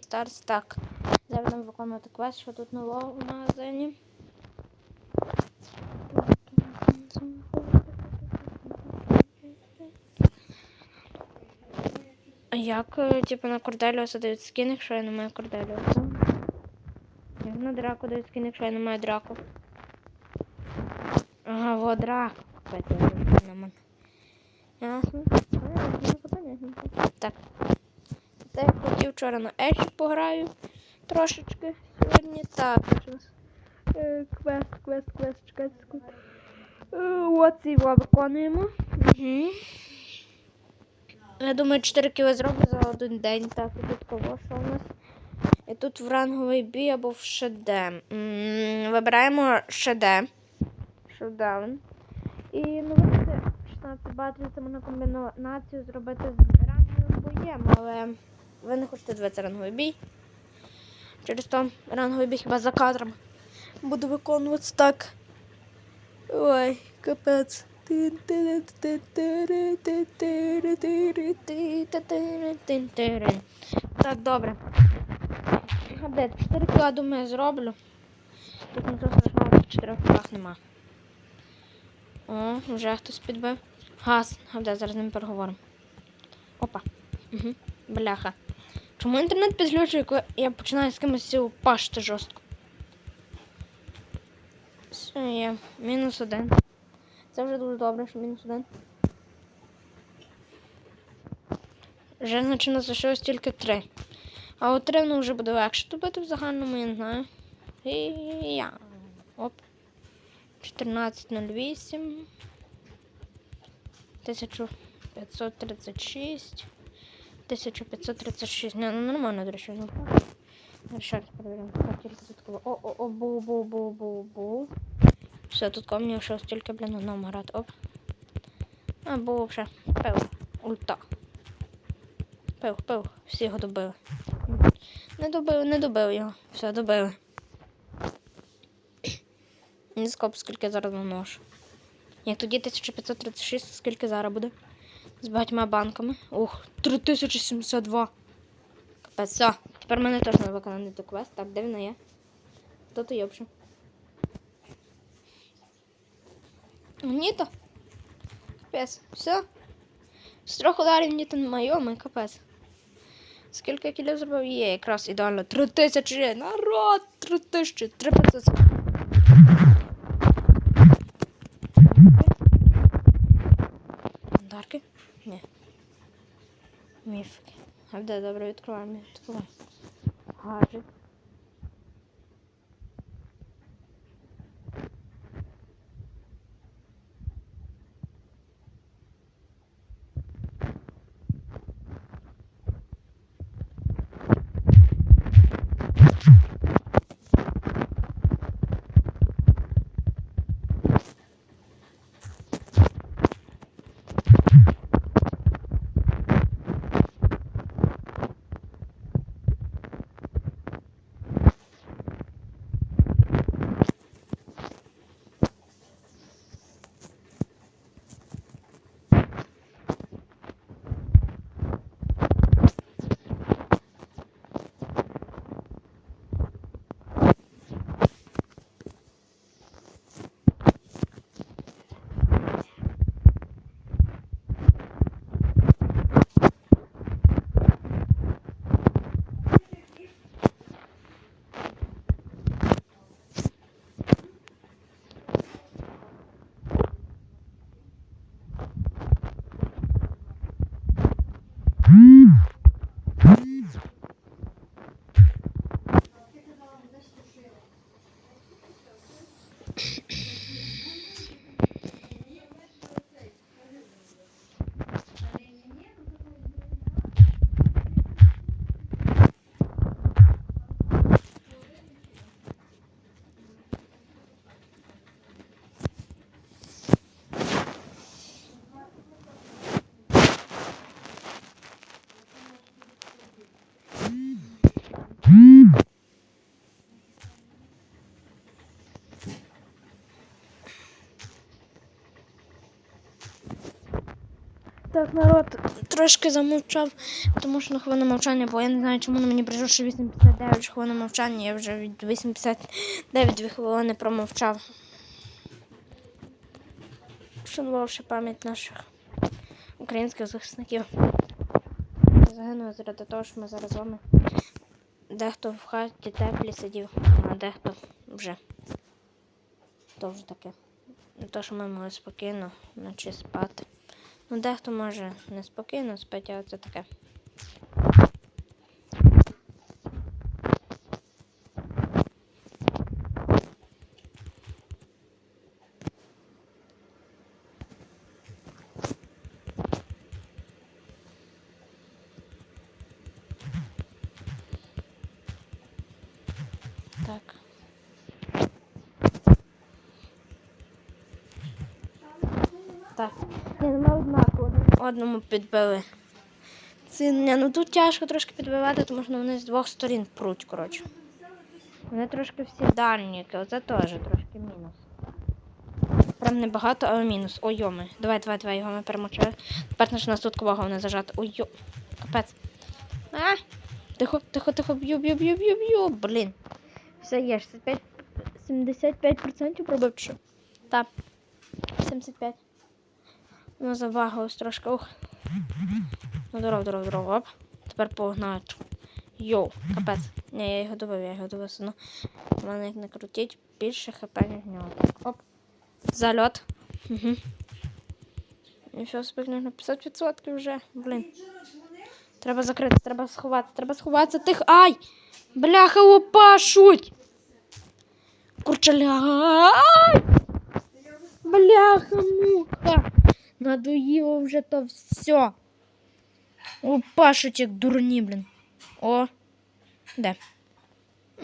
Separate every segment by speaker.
Speaker 1: Старс. Так. Зараз будемо виконувати квест, що тут нового в магазині. А як, е, типу, на Корделіуса дають скін, якщо я не маю Корделіуса? Як на драку дають скін, якщо я не маю драку? Ага, во мене. Ясно. Понятненько. Так. Це я хотів вчора на Еші пограю трошечки сьогодні. Так? Е, Квест, квест, квест, чекайте секунду. Е, його виконуємо. Угу. Я думаю, 4 кіли зроблю за один день. Так, і тут кого, що у нас? І тут в ранговий бій або в ШД. М, Вибираємо ШД. Шоудаун. І ну, бачите, 16 батлів це можна комбінацію зробити з ранговим боєм, але ви не хочете дивитися ранговий бій. Через то ранговий бій хіба за кадром буду виконуватися так. Ой, капець. Так, добре. Гадет, 4 кіла, думаю, зроблю. Тут нічого страшного в 4 кілах нема. О, вже хтось підбив. Газ, гадет, зараз з ним переговоримо. Опа. Угу. Бляха. Чому інтернет підключує, коли я починаю з кимось пашти жорстко? Все є. Мінус один. Це вже дуже добре, що мінус один. Вже значить нас залишилось тільки три. А от три ну, вже буде легше добити в загальному, я не знаю. І я. Оп. 14.08. 1536. 1536. Не, ну нормально, до речі. Ну, перевіримо. Тут кого. О, о, о, бу, бу, бу, бу, бу. Все, тут ко ще стільки, блін, одному грати. Оп. А, був вже пив. Ульта. Пив, пив. Всі його добили. Не добив, не добив його. Все, добили. Не скоп, скільки зараз наношу. Як тоді 1536, скільки зараз буде? з багатьма банками. Ох, 3072 Капець, все. Тепер мене теж не виконати до квест. Так, де вона є? Хто то йобше? Ніто? Капець, все. З трьох ударів ніто майомий, капець. Скільки кілів зробив? Є, якраз ідеально. 3000! Народ! 3000! 3500. Ні. Міфки. А де добре відкриваємо? Відкриваємо. Гаджет. Так, народ, трошки замовчав, тому що на хвилину мовчання, бо я не знаю, чому на мені прийшло, що 89 хвилин мовчання, я вже від 89 дві хвилини промовчав. Шанувавши пам'ять наших українських захисників. Загинули заради того, що ми зараз з вами. Дехто в хаті теплі сидів, а дехто вже. То вже таке. Не то, що ми могли спокійно вночі спати. Ну, дехто може неспокійно спати, а це таке. Так. Так. Ні, ну ми однаково одному підбили. Це, ні, ну тут тяжко трошки підбивати, тому що вони з двох сторін пруть, коротше. Вони трошки всі дальніки, оце теж трошки мінус. Прям небагато, але мінус. Ой, йоми. Давай, давай, давай, його ми перемочили. Тепер наш нас тут кого не зажати. Ой, йо. Капець. А! Тихо, тихо, тихо, б'ю, б'ю, б'ю, б'ю, б'ю. Блін. Все є, 65, 75% пробив що? Так. 75. Ну, завагалось трошки. Ух. Ну, здоров, здоров, здоров. Оп. Тепер погнали. Йоу, капець. Ні, я його добив, я його добив. Ну, в мене як не крутіть, більше хп, ніж в нього. Оп. Зальот. Угу. І все, спільно на 50% вже. Блін. Треба закрити, треба сховатися, треба сховатися. Тих. Ай! Бляха, опашуть! Курчаля. Бляха, муха! Надоїло вже то все. Опашуть, як дурні, блін. О. Де?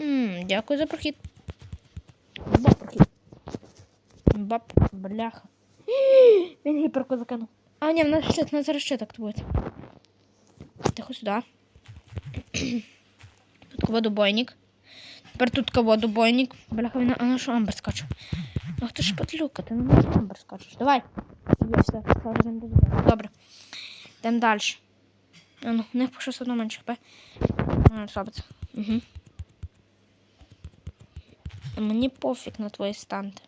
Speaker 1: М, дякую за прохід. Бап, прохід. Бап, бляха. Він гіперку закинув. А, ні, в нас щит, в нас зараз щит активується. Тихо сюди. Тут водобойник. Тепер тут водобойник. Бляха, він, а на що амбер скаче? Ах ти ж подлюка, ти на нас амбер скачеш. Давай. Все, зараз не буде. Добре. Йдемо далі. А ну, в них по 600 менше хп. Слабиться. Угу. Мені пофіг на твої станти.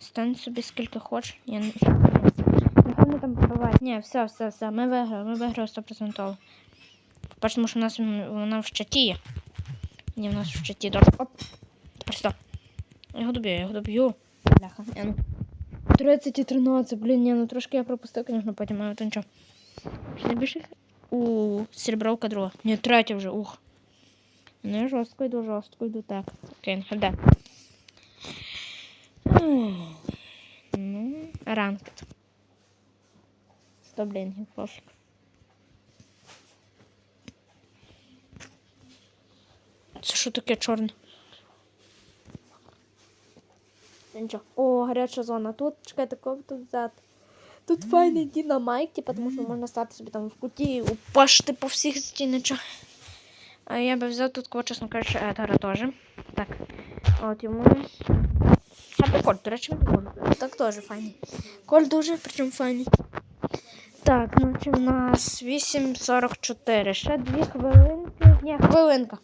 Speaker 1: Стань собі скільки хочеш. Я не... Напевно там побивають. Ні, все, все, все. Ми виграли, ми виграли 100%. По-перше, тому що у нас вона в щаті є. Ні, в нас в щаті. Добре. Оп. Тепер стоп. Я його доб'ю, я його доб'ю. Бляха. Я. 30 і 13, блін, ні, ну трошки я пропустив, звісно, потім, але то нічого. Ще не більше? У серебровка друга. Ні, третя вже, ух. Не жорстко йду, жорстко йду, так. Окей, де? Ну, ранкет. Сто блінгів, пофіг. Це що таке чорне? Та Нічого. О, гаряча зона. Тут, чекайте, кого тут взяти? Тут файний дінамайк, типу, тому що можна стати собі там в куті і упашти по всіх стіночах. А я би взяв тут, кого, чесно кажучи, Едгара теж. Так. От йому. А коль, до речі, не. Так теж файний. Коль дуже, причому файний. Так, значить у нас 8.44. Ще дві хвилинки. Ні, хвилинка.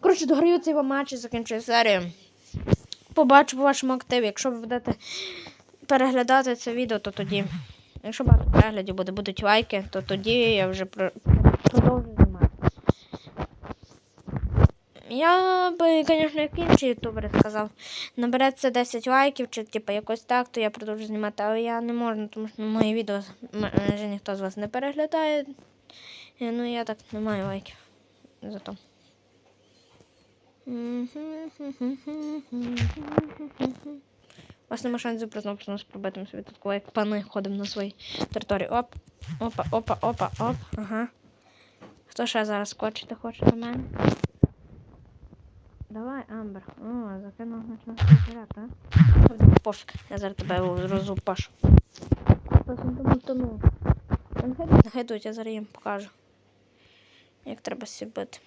Speaker 1: Коротше, дограю цей матч і закінчую серію. Побачу по вашому активі. Якщо ви будете переглядати це відео, то тоді. Якщо багато переглядів буде, будуть лайки, то тоді я вже про- продовжу знімати. Я би, звісно, як інші ютубери сказав, набереться 10 лайків чи типу, якось так, то я продовжу знімати, але я не можу, тому що мої відео майже ніхто з вас не переглядає. Ну я так не маю лайків. Зато. У вас нема шансів просто спробити собі тут, як пани ходимо на своїй території. Оп, опа, опа, опа, оп, ага. Хто ще зараз скочити хоче на мене? Давай, Амбер. О, закинув значно заряд, а? Пофіг, я зараз тебе розупашу. Нехай я зараз їм покажу. Як треба сібити.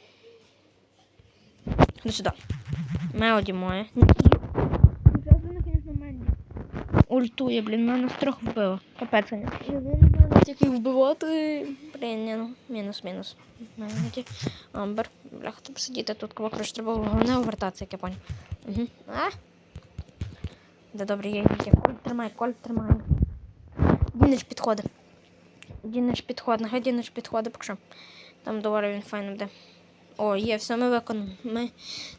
Speaker 1: Ходи сюди. Мелоді моє. Ні. Звісно, Мелоді. ультує, блін, мене трохи вбило. Капець, я не знаю, тільки вбивати. Блін, ні, ну, мінус, мінус. Мене ті- Амбер, бляха, тут сидіти тут, кого коротше, треба було головне увертатися, як я понял. Угу. А? Да добре, я її. Коль тримай, коль тримай. Дінич підходить. Дінич підходить, нехай Дінич підходить, поки що. Там доволі він файно буде. О, є, все, ми виконали. Ми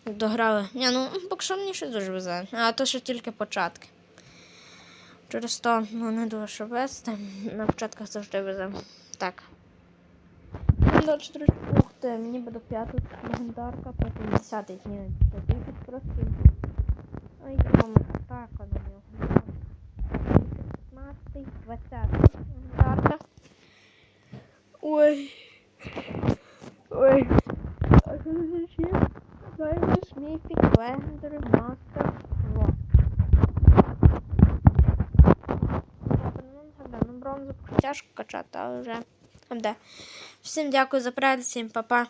Speaker 1: дограли. Ні, ну, поки що мені ще дуже везе. А то ще тільки початки. Через то ну, не дуже вести. На початках завжди везе. Так. Ух ти, мені буде п'ятий легендарка, потім десятий ні. Просто. Ой, мама, так вона в нього. 15, 20 легендарка. Ой. Ой. Ще? Даймос, Міфік, Легендари, Мастер, Рок. Ну, бронзу тяжко качати, але вже. Всім дякую за перегляд, всім па-па.